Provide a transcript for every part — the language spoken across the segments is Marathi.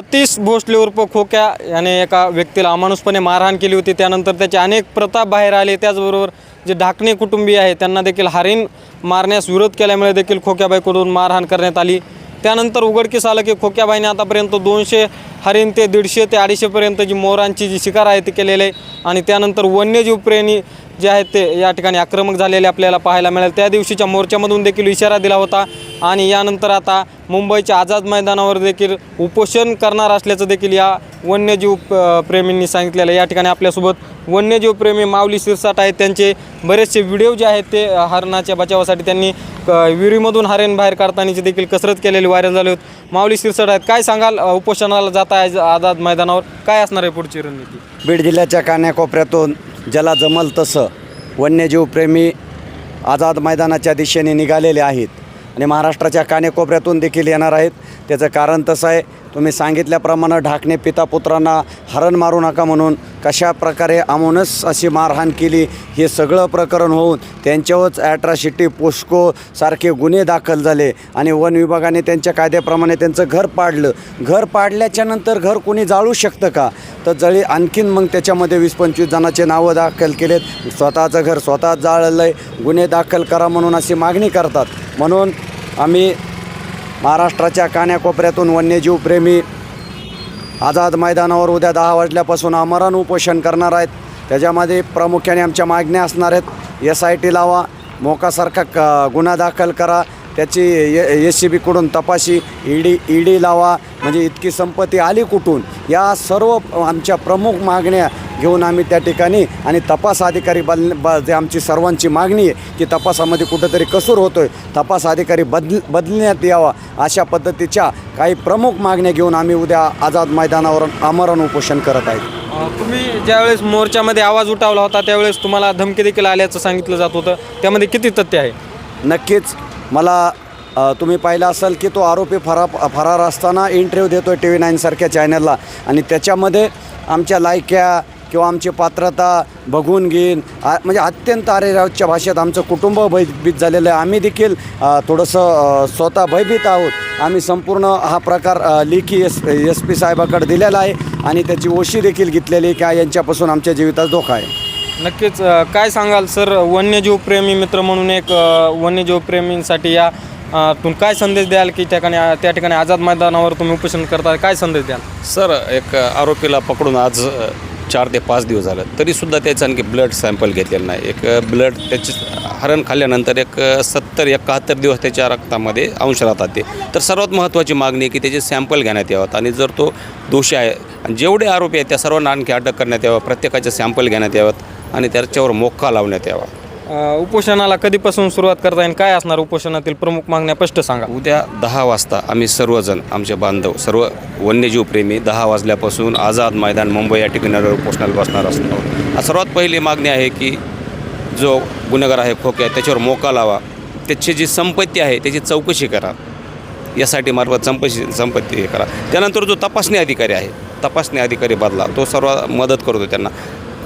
सतीश भोसले उर्फ खोक्या याने एका व्यक्तीला अमानुषपणे मारहाण केली होती. त्यानंतर त्याचे अनेक प्रताप बाहेर आले. त्याचबरोबर जे ढाकणे कुटुंबीय आहे त्यांना देखील हरीण मारण्यास विरोध केल्यामुळे देखील खोक्याबाईकडून मारहाण करण्यात आली. त्यानंतर उघडकीस आलं की खोक्याबाईने आतापर्यंत दोनशे हरिण ते दीडशे ते अडीचशेपर्यंत जी मोरांची जी शिकार आहे ती केलेली आहे. आणि त्यानंतर वन्यजीव प्रेमी जे आहेत ते या ठिकाणी आक्रमक झालेले आपल्याला पाहायला मिळेल. त्या दिवशीच्या मोर्चामधून देखील इशारा दिला होता. आणि यानंतर आता मुंबईच्या आझाद मैदानावर देखील उपोषण करणार असल्याचं देखील या वन्यजीव प्रेमींनी सांगितलेलं या ठिकाणी आपल्यासोबत वन्यजीव प्रेमी माऊली शिरसाट आहेत. त्यांचे बरेचसे व्हिडिओ जे आहेत ते हरणाच्या बचावासाठी त्यांनी क- विहिरीमधून हरेण बाहेर काढतानाची देखील कसरत केलेली व्हायरल झाले होते. माऊली शिरसाट आहेत. काय सांगाल? उपोषणाला जात आहे आझाद मैदानावर. काय असणार आहे पुढची रणनीती? बीड जिल्ह्याच्या कान्याकोपऱ्यातून ज्याला जमल तसं वन्यजीवप्रेमी आझाद मैदानाच्या दिशेने निघालेले आहेत. आणि महाराष्ट्राच्या कानेकोपऱ्यातून देखील येणार आहेत. त्याचं कारण तसं आहे तुम्ही सांगितल्याप्रमाणे ढाकणे पिता पुत्रांना हरण मारू नका म्हणून कशा प्रकारे आमूनच अशी मारहाण केली हे सगळं प्रकरण होऊन त्यांच्यावरच ॲट्रॉसिटी पोस्को सारखे गुन्हे दाखल झाले आणि वन विभागाने त्यांच्या कायद्याप्रमाणे त्यांचं घर पाडलं. घर पाडल्याच्यानंतर घर कोणी जाळू शकतं का? तर जळी आणखीन मग त्याच्यामध्ये वीस पंचवीस जणांचे नावं दाखल केलेत स्वतःचं घर स्वतः जाळलं आहे गुन्हे दाखल करा म्हणून अशी मागणी करतात. म्हणून आम्ही महाराष्ट्राच्या कान्याकोपऱ्यातून वन्यजीव प्रेमी आझाद मैदानावर उद्या दहा वाजल्यापासून आमरण उपोषण करणार आहेत. त्याच्यामध्ये प्रामुख्याने आमच्या मागण्या असणार आहेत. एस आय टी लावा मोकासारखा क गुन्हा दाखल करा. त्याची एस सी बीकडून तपाशी ईडी ईडी लावा. म्हणजे इतकी संपत्ती आली कुठून? या सर्व आमच्या प्रमुख मागण्या घेऊन आम्ही त्या ठिकाणी आणि तपास अधिकारी बदल ब जे आमची सर्वांची मागणी आहे की तपासामध्ये कुठंतरी कसूर होतो आहे तपास अधिकारी बदल बदलण्यात यावा अशा पद्धतीच्या काही प्रमुख मागण्या घेऊन आम्ही उद्या आझाद मैदानावर आमरण उपोषण करत आहेत. तुम्ही ज्यावेळेस मोर्चामध्ये आवाज उठावला होता त्यावेळेस तुम्हाला धमकी देखील आल्याचं सांगितलं जात होतं. त्यामध्ये किती तथ्य आहे? नक्कीच. मला तुम्ही पाहिलं असाल की तो आरोपी फरा फरार असताना इंटरव्ह्यू देतो आहे टी व्ही नाईनसारख्या चॅनलला आणि त्याच्यामध्ये आमच्या लायक्या किंवा आमची पात्रता बघून घेईन. आ- म्हणजे अत्यंत आरेरावच्या भाषेत आमचं कुटुंब भयभीत झालेलं आहे. आम्ही देखील थोडंसं स्वतः भयभीत आहोत. आम्ही संपूर्ण हा प्रकार लेखी एस एस पी साहेबाकडे दिलेला आहे आणि त्याची ओशी देखील घेतलेली आहे की यांच्यापासून आमच्या जीविताचा धोका आहे. नक्कीच काय सांगाल सर? वन्यजीव प्रेमी मित्र म्हणून एक अ, वन्यजीव प्रेमींसाठी या तुम काय संदेश द्याल की त्या ठिकाणी त्या ठिकाणी आझाद मैदानावर तुम्ही उपोषण करता काय संदेश द्याल? सर एक आरोपीला पकडून आज चार ते पाच दिवस झालं तरीसुद्धा त्याचं आणखी ब्लड सॅम्पल घेतलेलं नाही. एक ब्लड त्याची हरण खाल्ल्यानंतर एक सत्तर एकाहत्तर दिवस त्याच्या रक्तामध्ये अंश राहतात ते. तर सर्वात महत्त्वाची मागणी आहे की त्याचे सॅम्पल घेण्यात यावं आणि जर तो दोषी आहे आणि जेवढे आरोपी आहेत त्या सर्वांना आणखी अटक करण्यात यावं प्रत्येकाचे सॅम्पल घेण्यात यावं आणि त्याच्यावर मोक्का लावण्यात यावा. उपोषणाला कधीपासून सुरुवात करता येईल? काय असणार उपोषणातील प्रमुख मागण्या? स्पष्ट सांगा. उद्या दहा वाजता आम्ही सर्वजण आमचे बांधव सर्व वन्यजीव प्रेमी दहा वाजल्यापासून आझाद मैदान मुंबई या ठिकाणी उपोषणाला बसणार असतो सर्वात पहिली मागणी आहे की जो गुन्हेगार आहे खोके आहे त्याच्यावर मोका लावा. त्याची जी संपत्ती आहे त्याची चौकशी करा. यासाठी मार्फत संपशी संपत्ती हे करा. त्यानंतर जो तपासणी अधिकारी आहे तपासणी अधिकारी बदला. तो सर्व मदत करतो त्यांना.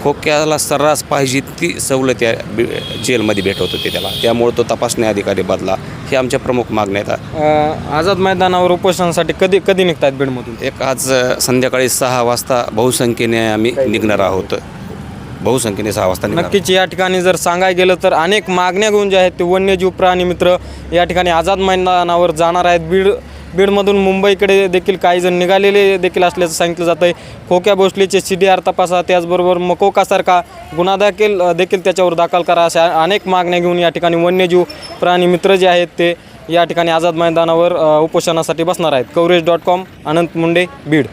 खोक्याला सर्रास पाहिजे ती सवलत या बी- जेलमध्ये भेटवत होती त्याला. त्यामुळे तो तपासणी अधिकारी बदला. हे आमच्या प्रमुख मागण्या आहेत. अ, आझाद मैदानावर उपोषणासाठी कधी कधी निघतात बीडमधून? एक आज अ, संध्याकाळी सहा वाजता बहुसंख्येने आम्ही निघणार आहोत. बहुसंख्येने सहा वाजता निघणार नक्कीच या ठिकाणी जर सांगायला गेलं तर अनेक मागण्या घेऊन जे आहेत ते वन्यजीव प्राणी मित्र या ठिकाणी आझाद मैदानावर जाणार आहेत. बीड बीडमधून मुंबईकडे देखील काही जण निघालेले देखील असल्याचं सांगितलं जातं आहे खोक्या भोसलेचे सी डी आर तपासा त्याचबरोबर मकोकासारखा गुन्हा दाखल देखील त्याच्यावर दाखल करा अशा अनेक मागण्या घेऊन या ठिकाणी वन्यजीव प्राणी मित्र जे आहेत ते या ठिकाणी आझाद मैदानावर उपोषणासाठी बसणार आहेत. Coverage dot com Anant Munde Beed.